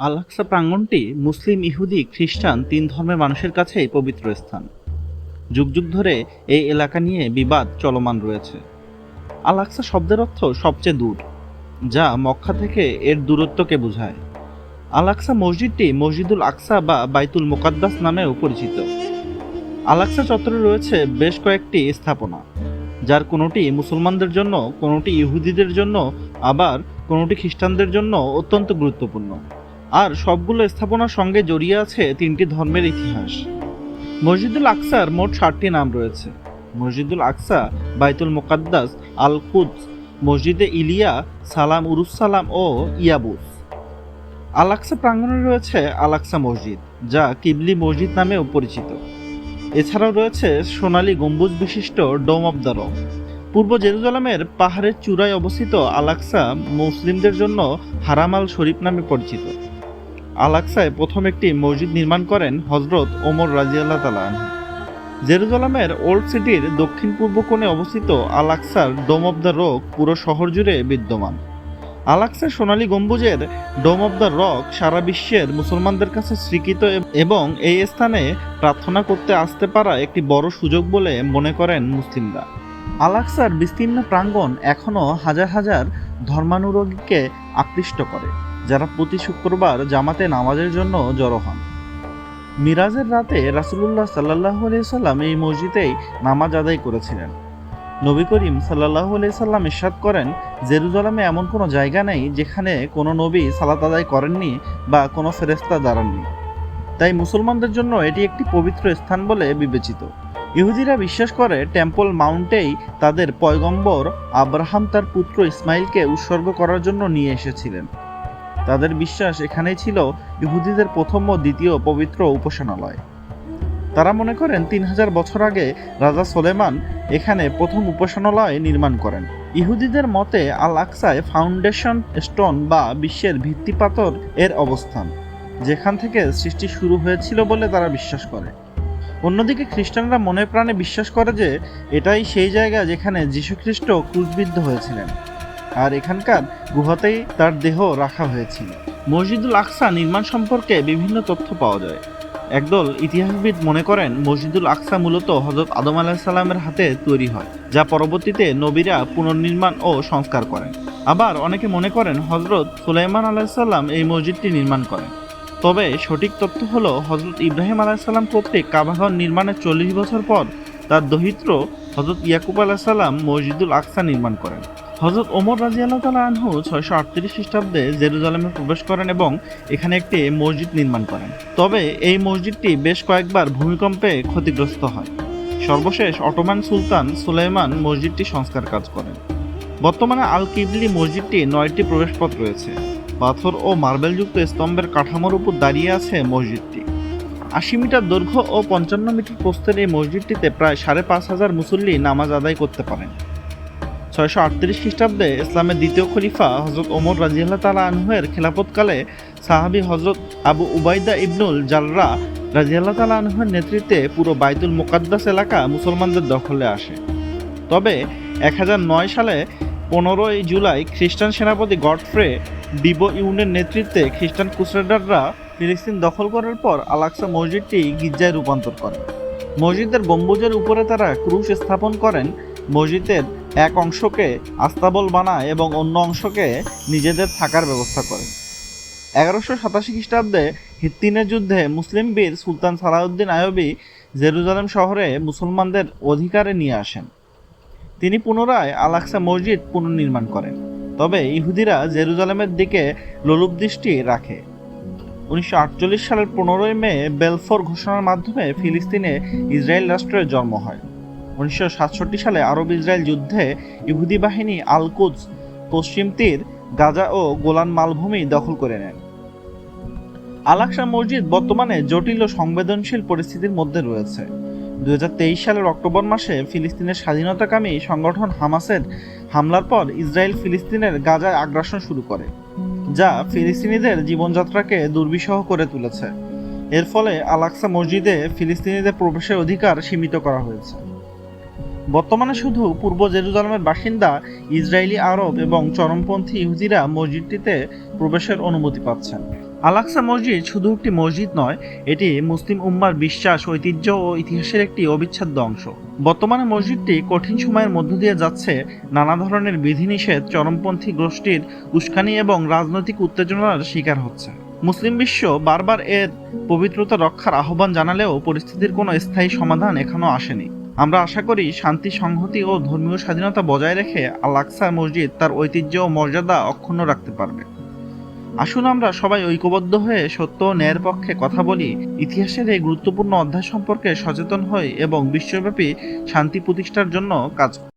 Al Aqsa প্রাঙ্গণটি মুসলিম, ইহুদি, খ্রিস্টান তিন ধর্মের মানুষের কাছেই পবিত্র স্থান। যুগ যুগ ধরে এই এলাকা নিয়ে বিবাদ চলমান রয়েছে। আল-আকসা শব্দের অর্থ সবচেয়ে দূর, যা মক্কা থেকে এর দূরত্বকে বোঝায়। আল-আকসা মসজিদটি মসজিদুল আকসা বা বাইতুল মোকাদ্দাস নামেও পরিচিত। আল-আকসা চত্বরে রয়েছে বেশ কয়েকটি স্থাপনা, যার কোনোটি মুসলমানদের জন্য, কোনোটি ইহুদিদের জন্য, আবার কোনোটি খ্রিস্টানদের জন্য অত্যন্ত গুরুত্বপূর্ণ। আর সবগুলো স্থাপনার সঙ্গে জড়িয়ে আছে তিনটি ধর্মের ইতিহাস। মসজিদুল আকসার মোট ষাটটি নাম রয়েছে। মসজিদুল আকসা, বাইতুল মোকাদ্দাস আল কুদস মসজিদে ইলিয়া, সালাম উরুসালাম ও ইয়াবুস। আল আকসা প্রাঙ্গণে রয়েছে আল আকসা মসজিদ, যা কিবলি মসজিদ নামেও পরিচিত। এছাড়াও রয়েছে সোনালী গম্বুজ বিশিষ্ট ডোম অব দ্য রক। পূর্ব জেরুজালামের পাহাড়ের চূড়ায় অবস্থিত আলাক্সা মুসলিমদের জন্য হারামাল শরীফ নামে পরিচিত। আলাক্সায় প্রথম একটি মসজিদ নির্মাণ করেন হজরত ওমর রাজিয়াল্লাহ তালা জেরুজালামের ওল্ড সিটির দক্ষিণ পূর্ব কোণে অবস্থিত আলাক্সার ডোম অব দ্য রক পুরো শহর জুড়ে বিদ্যমান। আলাক্সার সোনালী গম্বুজের ডোম অব দ্য রক সারা বিশ্বের মুসলমানদের কাছে স্বীকৃত এবং এই স্থানে প্রার্থনা করতে আসতে পারা একটি বড় সুযোগ বলে মনে করেন মুসলিমরা। আলাক্সার বিস্তীর্ণ প্রাঙ্গণ এখনও হাজার হাজার ধর্মানুরাগীকে আকৃষ্ট করে। যারা প্রতি শুক্রবার জামাতে নামাজের জন্য জড়ো হন। মিরাজের রাতে রাসুলুল্লাহ সাল্লাহ সাল্লাম এই মসজিদেই নামাজ আদায় করেছিলেন। নবী করিম সাল্লাহ সাল্লাম ইরশাদ করেন, জেরুজালামে এমন কোনো জায়গা নেই যেখানে কোনো নবী সালাত আদায় করেননি বা কোনো ফেরেস্তা দাঁড়াননি। তাই মুসলমানদের জন্য এটি একটি পবিত্র স্থান বলে বিবেচিত। ইহুদিরা বিশ্বাস করে, টেম্পল মাউন্টেই তাদের পয়গম্বর আব্রাহাম তার পুত্র ইসমাইলকে উৎসর্গ করার জন্য নিয়ে এসেছিলেন। তাদের বিশ্বাস এখানেই ছিল ইহুদিদের প্রথম ও দ্বিতীয় পবিত্র উপাসনালয়। তারা মনে করেন, তিন হাজার বছর আগে রাজা সোলেমান এখানে প্রথম উপাসনালয় নির্মাণ করেন। ইহুদিদের মতে আল আকসায় ফাউন্ডেশন স্টোন বা বিশ্বের ভিত্তিপাতর এর অবস্থান, যেখান থেকে সৃষ্টি শুরু হয়েছিল বলে তারা বিশ্বাস করে। অন্যদিকে খ্রিস্টানরা মনে প্রাণে বিশ্বাস করে যে, এটাই সেই জায়গা যেখানে যীশুখ্রিস্ট ক্রুশবিদ্ধ হয়েছিলেন। আর এখানকার গুহাতেই তার দেহ রাখা হয়েছিল। মসজিদুল আকসা নির্মাণ সম্পর্কে বিভিন্ন তথ্য পাওয়া যায়। একদল ইতিহাসবিদ মনে করেন, মসজিদুল আকসা মূলত হজরত আদম আলাহিসাল্লামের হাতে তৈরি হয়, যা পরবর্তীতে নবীরা পুনর্নির্মাণ ও সংস্কার করেন। আবার অনেকে মনে করেন হজরত সুলাইমান আলাহিসাল্লাম এই মসজিদটি নির্মাণ করেন। তবে সঠিক তথ্য হল হজরত ইব্রাহিম আলাহিসাল্লাম কর্তৃক কাবাঘর নির্মাণের চল্লিশ বছর পর তার দহিত্র হজরত ইয়াকুব আলাহিসাল্লাম মসজিদুল আকসা নির্মাণ করেন। হজরত ওমর রাজি আল্লাহ তালা আনহু ছয়শো আটত্রিশ খ্রিস্টাব্দে জেরুজালেমে প্রবেশ করেন এবং এখানে একটি মসজিদ নির্মাণ করেন। তবে এই মসজিদটি বেশ কয়েকবার ভূমিকম্পে ক্ষতিগ্রস্ত হয়। সর্বশেষ অটোমান সুলতান সুলাইমান মসজিদটি সংস্কার কাজ করেন। বর্তমানে আল কিবলি মসজিদটি নয়টি প্রবেশপথ রয়েছে। পাথর ও মার্বেলযুক্ত স্তম্ভের কাঠামোর উপর দাঁড়িয়ে আছে মসজিদটি। আশি মিটার দৈর্ঘ্য ও পঞ্চান্ন মিটার প্রস্তের এই মসজিদটিতে প্রায় সাড়ে পাঁচ হাজার মুসল্লি নামাজ আদায় করতে পারেন। ছয়শো আটত্রিশ খ্রিস্টাব্দে ইসলামের দ্বিতীয় খলিফা হজরত ওমর রাজিয়াল্লাহ তালা আনহুয়ের খেলাফতকালে সাহাবি হজরত আবু উবাইদা ইবনুল জালরা রাজিয়াল্লাহ তালা আনহুয়ের নেতৃত্বে পুরো বাইতুল মোকাদ্দাস এলাকা মুসলমানদের দখলে আসে। তবে এক হাজার নয় সালে পনেরোই জুলাই খ্রিস্টান সেনাপতি গডফ্রে ডিবো ইউনের নেতৃত্বে খ্রিস্টান ক্রুসেডাররা ফিলিস্তিন দখল করার পর আলাক্সা মসজিদটি গির্জায় রূপান্তর করেন মসজিদের গম্বুজের উপরে তারা ক্রুশ স্থাপন করেন। মসজিদের এক অংশকে আস্তাবল বানায় এবং অন্য অংশকে নিজেদের থাকার ব্যবস্থা করে। এগারোশো সাতাশি খ্রিস্টাব্দে হিত্তিনের যুদ্ধে মুসলিম বীর সুলতান সালাউদ্দিন আয়বি জেরুজালেম শহরে মুসলমানদের অধিকারে নিয়ে আসেন। তিনি পুনরায় আলাক্সা মসজিদ পুনর্নির্মাণ করেন। তবে ইহুদিরা জেরুজালেমের দিকে লোলুপ দৃষ্টি রাখে। উনিশশো আটচল্লিশ সালের পনেরোই মে বেলফোর ঘোষণার মাধ্যমে ফিলিস্তিনে ইসরায়েল রাষ্ট্রের জন্ম হয়। উনিশশো সাতষট্টি সালে আরব ইসরায়েল যুদ্ধে ইহুদি বাহিনী আলকুজ পশ্চিম তীর, গাজা ও গোলান মালভূমি দখল করে নেন আলাকসা মসজিদ বর্তমানে জটিল ও সংবেদনশীল পরিস্থিতির মধ্যে রয়েছে। দুই হাজার তেইশ সালের অক্টোবর মাসে ফিলিস্তিনের স্বাধীনতাকামী সংগঠন হামাসের হামলার পর ইসরায়েল ফিলিস্তিনের গাজায় আগ্রাসন শুরু করে। যা ফিলিস্তিনিদের জীবনযাত্রাকে দুর্বিষহ করে তুলেছে। এর ফলে আলাক্সা মসজিদে ফিলিস্তিনিদের প্রবেশের অধিকার সীমিত করা হয়েছে। বর্তমানে শুধু পূর্ব জেরুজালেমের বাসিন্দা ইসরায়েলি আরব এবং চরমপন্থী ইহুদিরা মসজিদটিতে প্রবেশের অনুমতি পাচ্ছেন। আলাক্সা মসজিদ শুধু একটি মসজিদ নয়, এটি মুসলিম উম্মার বিশ্বাস, ঐতিহ্য ও ইতিহাসের একটি অবিচ্ছেদ্য অংশ। বর্তমানে মসজিদটি কঠিন সময়ের মধ্য দিয়ে যাচ্ছে, নানা ধরনের বিধিনিষেধ, চরমপন্থী গোষ্ঠীর উস্কানি এবং রাজনৈতিক উত্তেজনার শিকার হচ্ছে। মুসলিম বিশ্ব বারবার এর পবিত্রতা রক্ষার আহ্বান জানালেও পরিস্থিতির কোনো স্থায়ী সমাধান এখনও আসেনি। আমরা আশা করি শান্তি, সংহতি ও ধর্মীয় স্বাধীনতা বজায় রেখে আল আকসা মসজিদ তার ঐতিহ্য ও মর্যাদা অক্ষুণ্ণ রাখতে পারবে। আসুন আমরা সবাই ঐক্যবদ্ধ হয়ে সত্য ও ন্যায়ের পক্ষে কথা বলি। ইতিহাসের এই গুরুত্বপূর্ণ অধ্যায় সম্পর্কে সচেতন হই এবং বিশ্বব্যাপী শান্তি প্রতিষ্ঠার জন্য কাজ করি